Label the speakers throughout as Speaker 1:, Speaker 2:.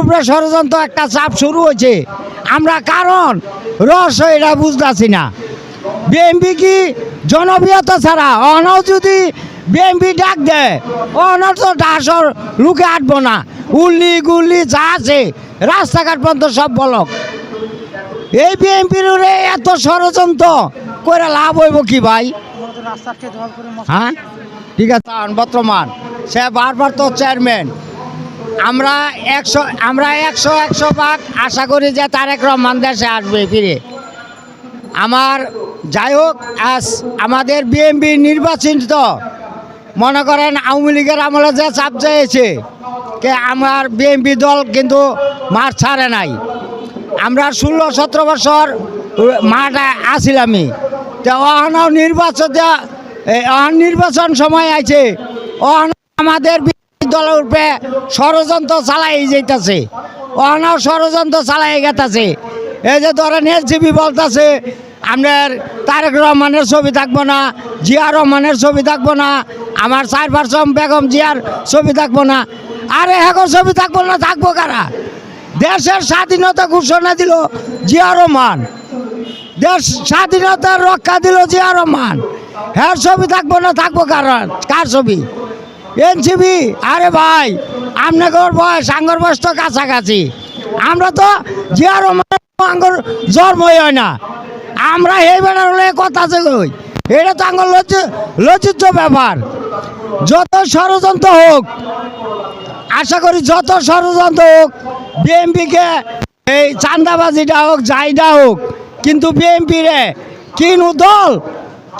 Speaker 1: উপরে ষড়যন্ত্র একটা চাপ শুরু হয়েছে। আমরা কারণ? রহস্য এটা বুঝতেছি না। বিএমপি কি জনপ্রিয়তা ছাড়া? অনাও যদি বিএমপি ডাক দেয় অনার তো ডাসর লুকে আটবো না। উল্লি গুল্লি যা আছে রাস্তাঘাট পর্যন্ত সব বলক। এই বিএমপির এত ষড়যন্ত্র করে লাভ হইব কি ভাই? হ্যাঁ? ঠিক আছে বর্তমান। সে বারবার তো চেয়ারম্যান আমরা একশো আমরা একশো একশো ভাগ আশা করি যে তারেক রহমান দেশে আসবে ফিরে। আমার যাই হোক, আজ আমাদের বিএমপি নির্বাচিত, মনে করেন আওয়ামী লীগের আমলে যে চাপ চেয়েছে কে আমার বিএমপি দল কিন্তু মার ছাড়ে নাই। আমরা ষোলো, সতেরো বছর মাঠে আসিলামই। তো অহনও নির্বাচন অহন নির্বাচন সময় আছে অহন আমাদের দলের উপরে ষড়যন্ত্র চালাই যেতেছে অহনও ষড়যন্ত্র চালাই গেতেছে। এই যে ধরেন এলসিবি বলতেছে আপনার তারেক রহমানের ছবি থাকব না, জিয়া রহমানের ছবি থাকব না, আমার চার বেগম জিয়ার ছবি থাকব না। আরে এখন ছবি থাকব না, থাকব কারা? দেশের স্বাধীনতা ঘোষণা দিল জিয়া রহমান। দেশ স্বাধীনতার রক্ষা দিল জিয়া রহমান। হ্যাঁ ছবি থাকব না, থাকব কারণ কার ছবি? এনসিবি আরে ভাই, আপনাদের বয়স, আঙ্গর বয়স তো কাছাকাছি। আমরা তো জিয়া রহমান আঙ্গর জন্মই হয় না। আমরা এই বেড়ার হলে কথা কই? এটা তো আঙ্গর লজ্জ, লজ্জিত ব্যাপার। যত ষড়যন্ত্র হোক, আশা করি যত ষড়যন্ত্র হোক বিএমপিকে এই চান্দাবাজিটা হোক যাইটা হোক, কিন্তু বিএমপি রে কিনু দল,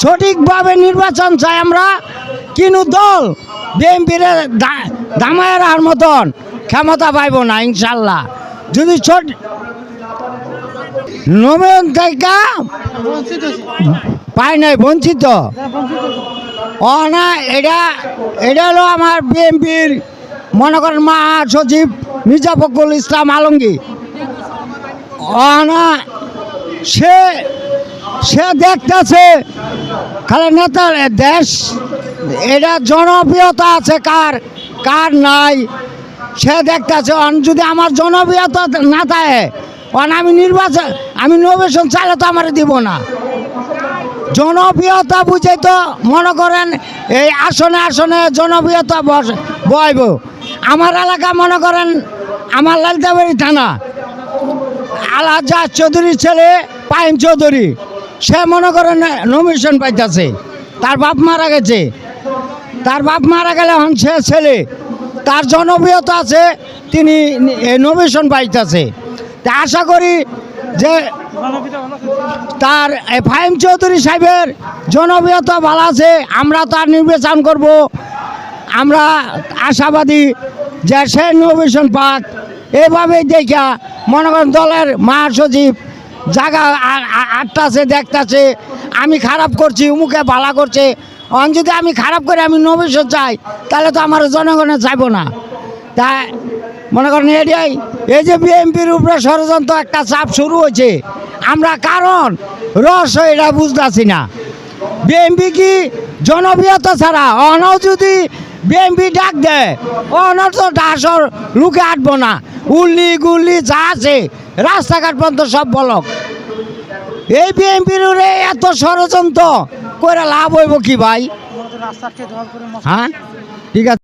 Speaker 1: সঠিকভাবে নির্বাচন চাই আমরা, কিনু দল বিএমপি রে দামায়ের আর মতন ক্ষমতা পাইব না, ইনশাল্লাহ। যদি ছোট নবীন থেকে পাই নাই, বঞ্চিত। ও না, এটা এটা হলো আমার বিএনপির, মনে করেন মহাসচিব মির্জা ফখরুল ইসলাম আলমগীর। ও না, সে সে দেখতেছে, খালি নেতার দেশ এটা জনপ্রিয়তা আছে, কার কার নাই? সে দেখতেছে যদি আমার জনপ্রিয়তা না থাকে, অন আমি নির্বাচন, আমি নবেশন চাইলে তো আমার দিব না। জনপ্রিয়তা বুঝে তো মনে করেন এই আসনে আসনে জনপ্রিয়তা বস বয়ব আমার এলাকা মনে করেন আমার লালদাবাড়ি থানা। আলাজা চৌধুরীর ছেলে পাইম চৌধুরী, সে মনে করেন নমিনেশন পাইতেছে। তার বাপ মারা গেছে। তার বাপ মারা গেলে এখন সে ছেলে। তার জনপ্রিয়তা আছে, তিনি নমিনেশন পাইতেছে। তা আশা করি যে তার ফাহিম চৌধুরী সাহেবের জনপ্রিয়তা ভালো আছে, আমরা তার নির্বাচন করব। আমরা আশাবাদী যে সে নমিনেশন পাক। এভাবেই দেখা মনে করেন দলের মহাসচিব জায়গা আটটাছে, দেখতাছে, আমি খারাপ করছি, উমুকে ভালা করছে। অন যদি আমি খারাপ করে আমি নমিনেশন চাই তাহলে তো আমার জনগণে চাইব না। তাই মনে করেন এই যে বিএনপির উপরে ষড়যন্ত্র একটা চাপ শুরু হয়েছে, আমরা কারণ? রহস্য এটা বুঝতেছি না। বিএনপি কি জনপ্রিয়তা ছাড়া? অনাও যদি বিএনপি ডাক দেয় অনার তো ডাসর লুকে আটবো না। উল্লি গুল্লি যা আছে, রাস্তাঘাট পর্যন্ত সব বলক। এই বিএনপির এত ষড়যন্ত্র করে লাভ হইব কি ভাই? হ্যাঁ? ঠিক আছে।